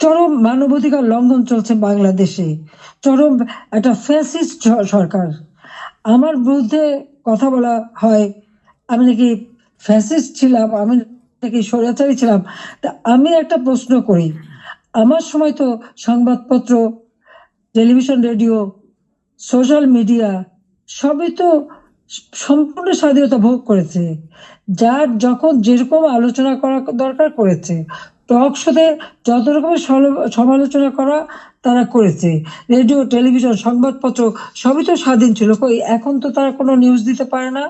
চরম মানবাধিকার লঙ্ঘন চলছে বাংলাদেশে। চরম একটা ফ্যাসিস্ট সরকার। আমার বিরুদ্ধে কথা বলা হয়, আমি নাকি ফ্যাসিস্ট ছিলাম, আমি নাকি স্বৈরাচারী ছিলাম। তা আমি একটা প্রশ্ন করি। আমার সময় তো সংবাদপত্র, টেলিভিশন, রেডিও, সোশ্যাল মিডিয়া, সবই তো সম্পূর্ণ স্বাধীনতা ভোগ করেছে। যার যখন যেরকম আলোচনা করা দরকার করেছে টক শোতে যত রকমের সমালোচনা করা তারা করেছে। রেডিও, টেলিভিশন, সংবাদপত্র সবই তো স্বাধীন ছিল। কই, এখন তো তারা কোনো নিউজ দিতে পারে না।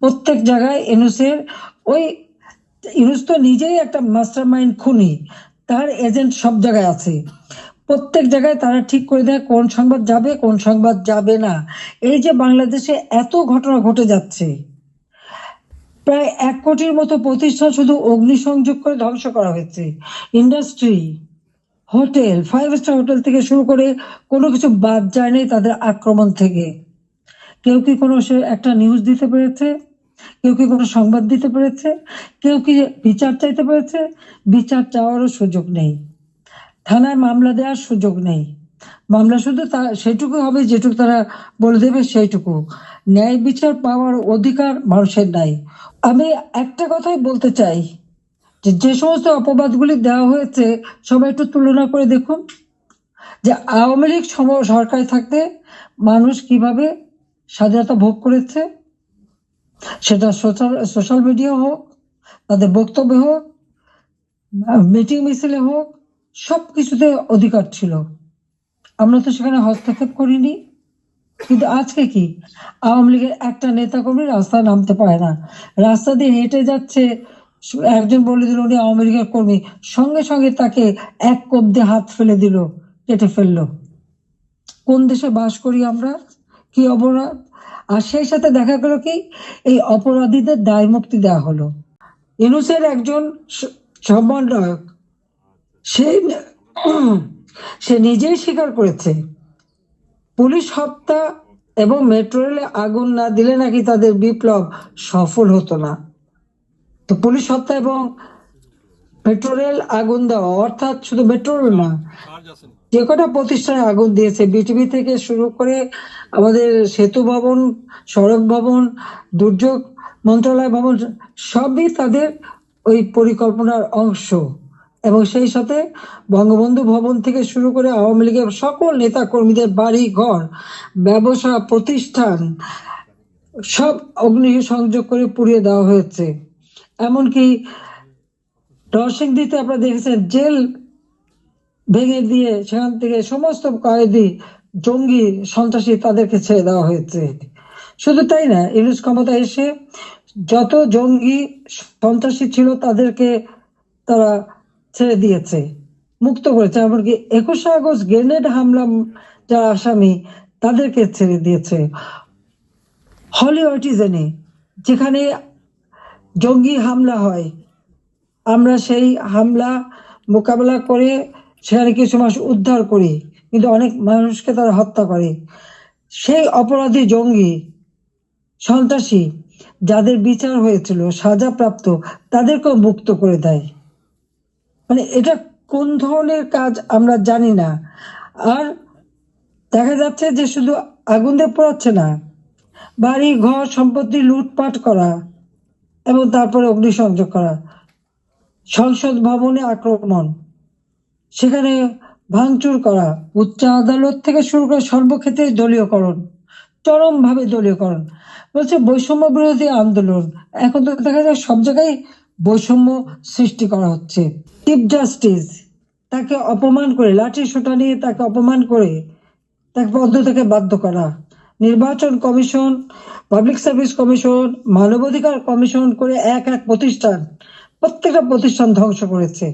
প্রত্যেক জায়গায় এনুসের ওই ইউনুস তো নিজেই একটা মাস্টার মাইন্ড খুনি। তার এজেন্ট সব জায়গায় আছে। প্রত্যেক জায়গায় তারা ঠিক করে দেয় কোন সংবাদ যাবে, কোন সংবাদ যাবে না। এই যে বাংলাদেশে এত ঘটনা ঘটে যাচ্ছে। প্রায় এক কোটির মতো প্রতিষ্ঠান শুধু অগ্নিসংযোগ করে ধ্বংস করা হয়েছে। Industry, hotel five star hotel থেকে শুরু করে কোনো কিছু বাদ যায় নাই তাদের আক্রমণ থেকে। কেউ কি কোনো সে একটা নিউজ দিতে পেরেছে? কেউ কি কোনো সংবাদ দিতে পেরেছে? কেউ কি বিচার চাইতে পেরেছে? বিচার চাওয়ারও সুযোগ নেই। থানায় মামলা দেওয়ার সুযোগ নেই। মামলা শুধু তা সেটুকু হবে যেটুকু তারা বলে দেবে সেইটুকু। ন্যায় বিচার পাওয়ার অধিকার মানুষের নাই। আমি একটা কথাই বলতে চাই, যে যে সমস্ত অপবাদগুলি দেওয়া হয়েছে, সবাই একটু তুলনা করে দেখুন। যে আওয়ামী লীগ সরকারে থাকতে মানুষ কীভাবে স্বাধীনতা ভোগ করেছে, সেটা সোশ্যাল সোশ্যাল মিডিয়া হোক, তাদের বক্তব্য হোক, মিটিং মিছিলে হোক সব কিছুতে অধিকার ছিল। আমরা তো সেখানে হস্তক্ষেপ করিনি। কিন্তু আজকে কি? আওয়ামী লীগের একটা নেতা কর্মী রাস্তায় নামতে পারে না। রাস্তা দিয়ে হেঁটে যাচ্ছে, একজন বলে দিল উনি আওয়ামী লীগের কর্মী। সঙ্গে সঙ্গে তাকে এক কোপ দিয়ে হাত ফেলে দিল, কেটে ফেলল। কোন দেশে বাস করি আমরা? কি অপরাধ? আর সেই সাথে দেখা গেল কি, এই অপরাধীদের দায় মুক্তি দেওয়া হলো। ইনুসের একজন স- সমন্বয়ক সে সে নিজেই স্বীকার করেছে। পুলিশ হত্যা এবং মেট্রো রেলে আগুন না দিলে নাকি তাদের বিপ্লব সফল হতো না। তো পুলিশ হত্যা এবং মেট্রো রেল আগুন দেওয়া, অর্থাৎ শুধু মেট্রো রেল না, যে কটা প্রতিষ্ঠানে আগুন দিয়েছে বিটিভি থেকে শুরু করে আমাদের সেতু ভবন, সড়ক ভবন, দুর্যোগ মন্ত্রণালয় ভবন, সবই তাদের ওই পরিকল্পনার অংশ। এবং সেই সাথে বঙ্গবন্ধু ভবন থেকে শুরু করে আওয়ামী লীগের সকল নেতা কর্মীদের বাড়ি ঘর ব্যবসা, প্রতিষ্ঠান সব অগ্নি সংযোগ করে পুড়িয়ে দেওয়া হয়েছে। এমনকি নরসিংদীতে আপনারা দেখেছেন জেল ভেঙে দিয়ে সেখান থেকে সমস্ত কয়েদি জঙ্গি সন্ত্রাসী তাদেরকে ছেড়ে দেওয়া হয়েছে। শুধু তাই না, ইউনুস ক্ষমতা এসে যত জঙ্গি সন্ত্রাসী ছিল তাদেরকে তারা ছেড়ে দিয়েছে। মুক্ত করেছে। এমনকি একুশে আগস্ট গ্রেনেড হামলা যারা আসামি তাদেরকে ছেড়ে দিয়েছে। হলি অটিজেনে, যেখানে জঙ্গি হামলা হয়, আমরা সেই হামলা মোকাবেলা করে সেখানে কিছু মানুষ উদ্ধার করি, কিন্তু অনেক মানুষকে তারা হত্যা করে। সেই অপরাধী জঙ্গি, সন্ত্রাসী, যাদের বিচার হয়েছিল সাজাপ্রাপ্ত তাদেরকেও মুক্ত করে দেয়। মানে এটা কোন ধরনের কাজ আমরা জানি না। আর দেখা যাচ্ছে যে শুধু আগুন দিয়ে পড়াচ্ছে না, বাড়ি, ঘর সম্পত্তি, লুটপাট করা এবং তারপরে অগ্নিসংযোগ করা, সংসদ ভবনে আক্রমণ, সেখানে ভাঙচুর করা, উচ্চ আদালত থেকে শুরু করে সর্বক্ষেত্রে দলীয়করণ, চরমভাবে দলীয়করণ, বলছে বৈষম্য বিরোধী আন্দোলন। এখন তো দেখা যায় সব জায়গায় বৈষম্য সৃষ্টি করা হচ্ছে। চিফ জাস্টিস তাকে অপমান করে, লাঠি সোটা নিয়ে তাকে অপমান করে তাকে পদ থেকে বাধ্য করা। নির্বাচন কমিশন, পাবলিক সার্ভিস কমিশন, মানবাধিকার কমিশন করে এক এক প্রতিষ্ঠান, প্রত্যেকটা প্রতিষ্ঠান ধ্বংস করেছে।